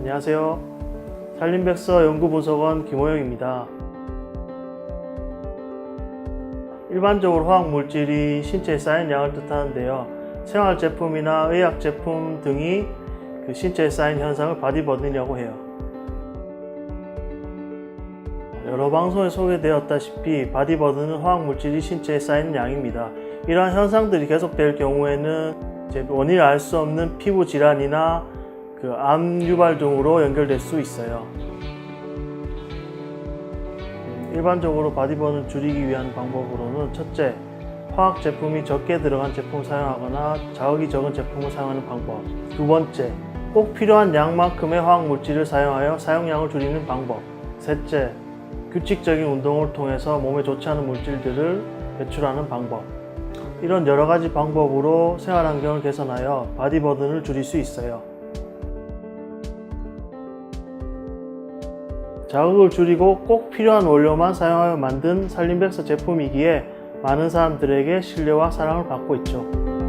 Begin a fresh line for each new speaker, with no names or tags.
안녕하세요. 산림백서 연구분석원 김호영입니다. 일반적으로 화학물질이 신체에 쌓인 양을 뜻하는데요. 생활 제품이나 의약 제품 등이 그 신체에 쌓인 현상을 바디버든이라고 해요. 여러 방송에 소개되었다시피 바디버든은 화학물질이 신체에 쌓이는 양입니다. 이러한 현상들이 계속될 경우에는 원인을 알 수 없는 피부 질환이나 그 암 유발 등으로 연결될 수 있어요. 음, 일반적으로 바디버든 줄이기 위한 방법으로는 첫째, 화학 제품이 적게 들어간 제품을 사용하거나 자극이 적은 제품을 사용하는 방법. 두 번째, 꼭 필요한 양만큼의 화학 물질을 사용하여 사용량을 줄이는 방법. 셋째, 규칙적인 운동을 통해서 몸에 좋지 않은 물질들을 배출하는 방법. 이런 여러 가지 방법으로 생활 환경을 개선하여 바디버든을 줄일 수 있어요. 자극을 줄이고 꼭 필요한 원료만 사용하여 만든 산림백서 제품이기에 많은 사람들에게 신뢰와 사랑을 받고 있죠.